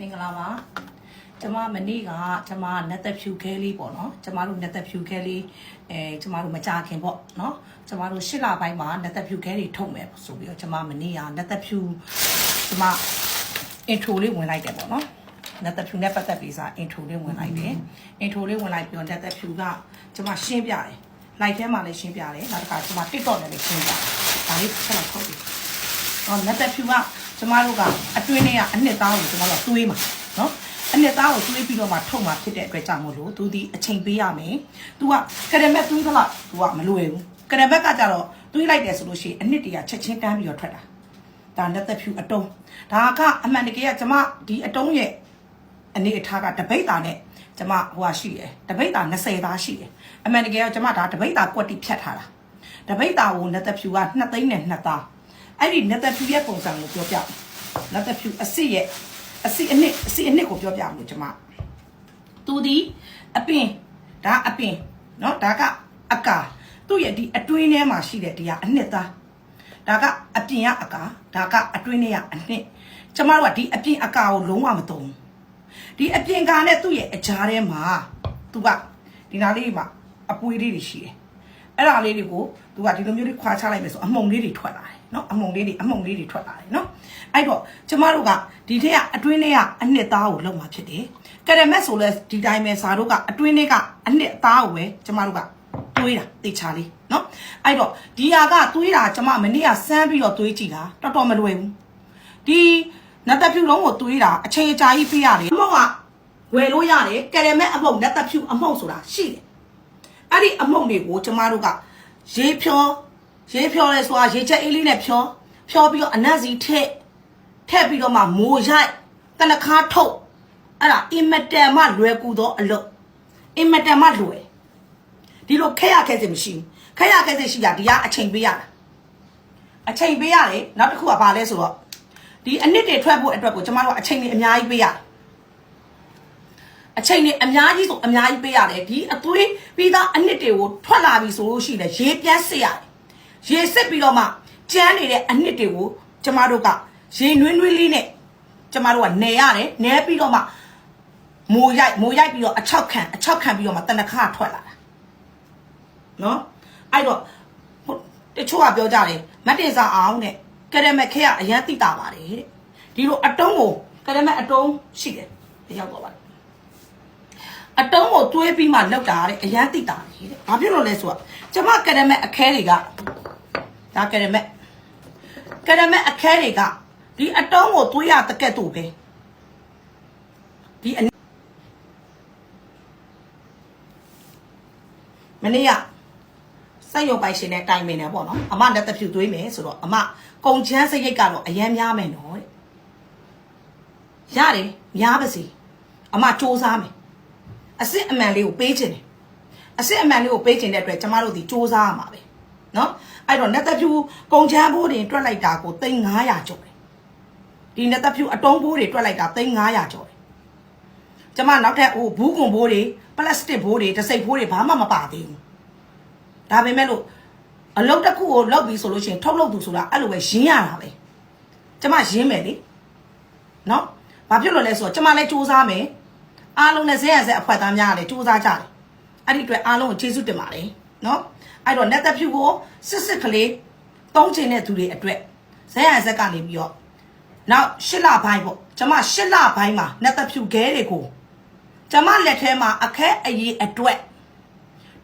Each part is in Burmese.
မင်္ဂလာပါကျမမနေ့ကကျမနက်သက်ဖြူခဲလေးပေါ့နော်ကျမတို့နက်သက်ဖြူခဲလေးအဲကျမတို့မကြခင်ပေါ့နော်ကျမတို့ရှစ်လပိုင်းမှာနက်သက်ဖြူခဲတွေထုတ်မယ်ဆိုပြီးတော့ကျမမနေ့ကနက်သက်ဖြူကျမ intro လေးဝင်လိုက်တယ်ပေါ့နော်နက်သက်ဖြူနဲ့ပတ်သက်ပြီးစား intro လေးဝင်လိုက်တယ် intro လေးဝင်လိုက်ပြီးတော့နက်သက်ဖြူကကျမရှင်းပြတယ် live ထဲမှာလည်းရှင်းပြတယ်နောက်တစ်ခါကျမ TikTok နဲ့လည်းရှင်းပြတယ်ဒါလေးဆက်လက်ထုတ်ပြီးဟောနက်သက်ဖြူက ကျမတို့ကအတွင်းထဲကအနှစ်သားကိုကျမတို့ကတွေးမှာနော်အနှစ်သားကိုတွေးပြီးတော့မှထုတ်မှာဖြစ်တဲ့အတွက်ကြောင့်မို့လို့သူဒီအချိန်ပေးရမယ်။ तू ကကရမက်တွေးသလား तू ကမလွယ်ဘူး။ကရမက်ကကြတော့တွေးလိုက်တယ်ဆိုလို့ရှိရင်အနှစ်တည်းကချက်ချင်းတန်းပြီးတော့ထွက်တာ။ဒါနက်သက်ဖြူအတုံး။ဒါကအမှန်တကယ်ကကျမဒီအတုံးရဲ့အနေအထားကတပိတ်တာနဲ့ကျမဟိုဟာရှိတယ်။တပိတ်တာ20သားရှိတယ်။အမှန်တကယ်ကကျမဒါတပိတ်တာကွက်တိဖြတ်ထားတာ။တပိတ်တာကိုနက်သက်ဖြူက2သိန်းနဲ့2သား။ အဲ့ဒီနက်သက်ဖြူရဲ့ပုံစံကိုပြောပြမယ်။နက်သက်ဖြူအစ်စ်ရဲ့အစ်စ်အနှစ်အစ်စ်အနှစ်ကိုပြောပြမယ်ကျမ။သူဒီအပင်ဒါအပင်เนาะဒါကအကာသူ့ရဲ့ဒီအတွင်းထဲမှာရှိတဲ့ဒီကအနှစ်သားဒါကအပြင်ကအကာဒါကအတွင်းထဲကအနှစ်ကျမတို့ကဒီအပြင်အကာကိုလုံးဝမသုံးဘူးဒီအပြင်ကာနဲ့သူ့ရဲ့အကြားထဲမှာသူကဒီနားလေးမှာအပွေးလေးတွေရှိတယ် အဲ့ဒါလေးတွေကိုသူကဒီလိုမျိုးတွေခွာချလိုက်မယ်ဆိုအမုံလေးတွေထွက်လာတယ်နော်အမုံလေးတွေအမုံလေးတွေထွက်လာတယ်နော်အဲ့တော့ကျမတို့ကဒီထက်ကအတွင်းထဲကအနှစ်သားကိုလောက်မှာဖြစ်တယ်ကရမက်ဆိုလဲဒီတိုင်းပဲဇာတို့ကအတွင်းထဲကအနှစ်အသားကိုပဲကျမတို့ကတွေးတာတေချာလေးနော်အဲ့တော့ဒီဟာကတွေးတာကျမမနေ့ကစမ်းပြီးတော့တွေးကြည့်တာတော်တော်မလွယ်ဘူးဒီနတ်သက်ဖြူလုံးကိုတွေးတာအချိန်အကြာကြီးပြရတယ်အမောက်ကဝယ်လို့ရတယ်ကရမက်အမောက်နတ်သက်ဖြူအမောက်ဆိုတာရှိတယ် အဲ့ဒီအမုံတွေကိုကျမတို့ကရေဖြောရေဖြောလဲဆိုတာရေချက်အေးလေးနဲ့ဖြောဖြောပြီးတော့အနက်စီထည့်ထည့်ပြီးတော့မှမိုးရိုက်တနခါထုတ်အဲ့ဒါအင်မတန်မှလွယ်ကူသောအလုပ်အင်မတန်မှလွယ်ဒီလိုခက်ရခက်စမရှိဘူးခက်ရခက်စရှိတာဒီကအချိန်ပေးရတာအချိန်ပေးရတယ်နောက်တစ်ခုကဘာလဲဆိုတော့ဒီအနစ်တွေထွက်ဖို့အတွက်ကိုကျမတို့ကအချိန်တွေအများကြီးပေးရတယ် အချိန်နဲ့အများကြီးဆိုအများကြီးပေးရတယ်ဒီအသွေးပြီးသားအနှစ်တွေကိုထွက်လာပြီဆိုလို့ရှိရင်ရေပြန်းစစ်ရတယ်ရေစစ်ပြီးတော့မှကျန်းနေတဲ့အနှစ်တွေကိုကျမတို့ကရေနွေးနွေးလေးနဲ့ကျမတို့ကနေရတယ်နဲပြီးတော့မှမိုးရိုက်မိုးရိုက်ပြီးတော့အချောက်ခံအချောက်ခံပြီးတော့မှတနခါထွက်လာတာနော်အဲ့တော့ဟိုတချို့ကပြောကြတယ်မတ်တင်စာအောင်တဲ့ကရမက်ခဲကအရန်တိတာပါတယ်တဲ့ဒီလိုအတုံးကိုကရမက်အတုံးရှိတယ်ရောက်တော့ပါတယ် အတုံးကိုတွေးပြီးမှလောက်တာတဲ့အရန်တိတာလေတဲ့ဘာဖြစ်လို့လဲဆိုတော့ကျမကရမက်အခဲတွေကဒါကရမက်ကရမက်အခဲတွေကဒီအတုံးကိုတွေးရတကက်တူပဲဒီအနမနေ့ကစက်ရုပ်ပိုင်ရှင်နဲ့တိုင်ပင်နေပေါ့နော်အမလက်တဖြူတွေးမယ်ဆိုတော့အမကုံချမ်းစရိတ်ကတော့အရန်များမယ်နော်တဲ့ရတယ်များပါစေအမစူးစမ်းမယ် အစစ်အမှန်လေးကိုပေးခြင်းတယ်အစစ်အမှန်လေးကိုပေးခြင်းတဲ့အတွက်ကျမတို့ဒီစူးစမ်းရမှာပဲနော်အဲ့တော့နတ်သက်ဖြူကုံချမ်းဘိုးတင်တွက်လိုက်တာကို3900ကျော်တယ်ဒီနတ်သက်ဖြူအတုံးဘိုးတွေတွက်လိုက်တာ3900ကျော်တယ်ကျမနောက်ထပ်ဟိုဘူးကွန်ဘိုးတွေပလတ်စတစ်ဘိုးတွေတစိပ်ဘိုးတွေဘာမှမပါသေးဘူးဒါပေမဲ့လို့အလုပ်တစ်ခုကိုလုပ်ပြီးဆိုလို့ရှိရင်ထုတ်လုပ်သူဆိုတာအဲ့လိုပဲရင်းရတာပဲကျမရင်းမယ်လေနော်ဘာဖြစ်လို့လဲဆိုတော့ကျမလည်းစူးစမ်းမယ် အားလုံးနဲ့ဇက်ရဇက်အဖွဲ့သားများကလည်းစူးစမ်းကြတယ်အဲ့ဒီအတွက်အားလုံးကိုကျေးဇူးတင်ပါတယ်နော်အဲ့တော့လက်သက်ဖြူကိုစစ်စစ်ကလေးတုံးချင်တဲ့သူတွေအတွက်ဇက်ရဇက်ကနေပြီးတော့နောက်ရှစ်လပိုင်းပေါ့ကျမရှစ်လပိုင်းမှာလက်သက်ဖြူခဲတွေကိုကျမလက်ထဲမှာအခဲအရေးအတွက်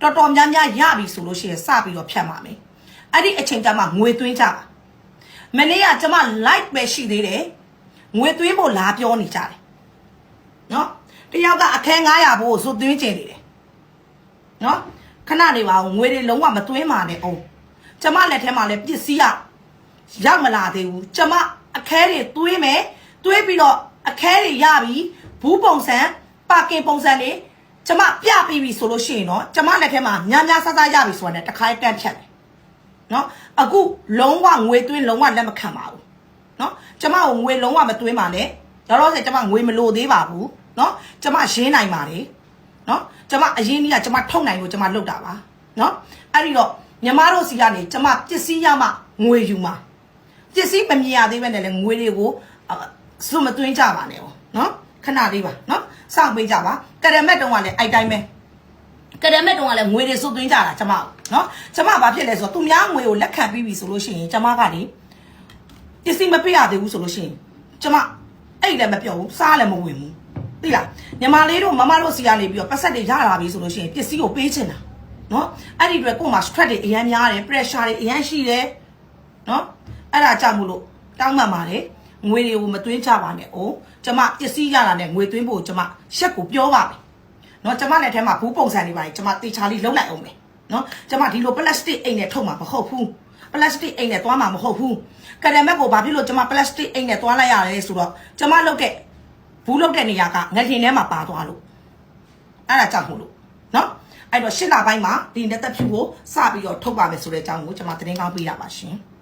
တော်တော်များများရပြီဆိုလို့ရှိရင်စပြီးတော့ဖြတ်ပါမယ်အဲ့ဒီအချိန်ကျမှငွေသွင်းကြပါမနေ့ကကျမ live ပဲရှိသေးတယ်ငွေသွင်းဖို့လာပြောနေကြတယ်နော် တယောက်ကအခန်း900ဘိုးကိုဇွတ်သွင်းကျင်နေတယ်နော်ခဏနေပါဦးငွေတွေလုံးဝမသွင်းပါနဲ့အောင်ကျမလက်ထဲမှာလည်းပစ္စည်းကရောက်မလာသေးဘူးကျမအခဲတွေသွင်းမယ်သွင်းပြီးတော့အခဲတွေရပြီဘူးပုံစံပါကင်ပုံစံတွေကျမပြပြီးပြီဆိုလို့ရှိရင်တော့ကျမလက်ထဲမှာများများဆဆရပြီဆိုတာနဲ့တခါတန်းဖြတ်တယ်နော်အခုလုံးဝငွေသွင်းလုံးဝလက်မခံပါဘူးနော်ကျမကိုငွေလုံးဝမသွင်းပါနဲ့တော့တော့ဆိုကျမငွေမလိုသေးပါဘူး နော်ကျမရင်းနိုင်ပါတယ်နော်ကျမအရင်ကြီးကကျမထုတ်နိုင်လို့ကျမလုပ်တာပါနော်အဲ့ဒီတော့ညီမတို့စီကနေကျမပစ္စည်းရမှငွေယူမှာပစ္စည်းမမြင်ရသေးပဲနဲ့လည်းငွေတွေကိုစွမသွင်းကြပါနဲ့哦နော်ခဏလေးပါနော်စောင့်ပေးကြပါကရမက်တုံးကလည်းအဲ့တိုင်းပဲကရမက်တုံးကလည်းငွေတွေစုသွင်းကြတာကျမနော်ကျမဘာဖြစ်လဲဆိုတော့သူများငွေကိုလက်ခံပြီးပြီဆိုလို့ရှိရင်ကျမကလေပစ္စည်းမပေးရသေးဘူးဆိုလို့ရှိရင်ကျမအဲ့လည်းမပြောဘူးစားလည်းမဝင်ဘူး သိလားညီမလေးတို့မမတို့စီကနေပြီးတော့ပတ်ဆက်တွေရလာပြီဆိုလို့ရှိရင်ပစ္စည်းကိုပေးချင်တာနော်အဲ့ဒီအတွက်ကို့မှာ stress တွေအများများတယ် pressure တွေအများရှိတယ်နော်အဲ့ဒါကြောင့်မို့လို့တောင်းပန်ပါတယ်ငွေတွေကိုမသွင်းကြပါနဲ့အိုးကျမပစ္စည်းရလာတဲ့ငွေသွင်းဖို့ကျမရှက်ကိုပြောပါမယ်နော်ကျမလက်ထဲမှာဘူးပုံစံတွေပါတယ်ကျမတေချာလေးလုံးလိုက်အောင်မယ်နော်ကျမဒီလို plastic အိမ်နဲ့ထုတ်မှာမဟုတ်ဘူး plastic အိမ်နဲ့သွားမှာမဟုတ်ဘူးကရမက်ကိုဘာဖြစ်လို့ကျမ plastic အိမ်နဲ့သွားလိုက်ရလဲဆိုတော့ကျမလုပ်တဲ့ ဘူးလုပ်တဲ့နေရာကငထင်ထဲမှာပါသွားလို့အဲ့ဒါကြောင့်မို့လို့နော်အဲ့တော့ရှစ်လပိုင်းမှာဒီ net ဖြူကိုစပြီးတော့ထုတ်ပါမယ်ဆိုတဲ့အကြောင်းကိုကျမသတင်းကောင်းပေးတာပါရှင်။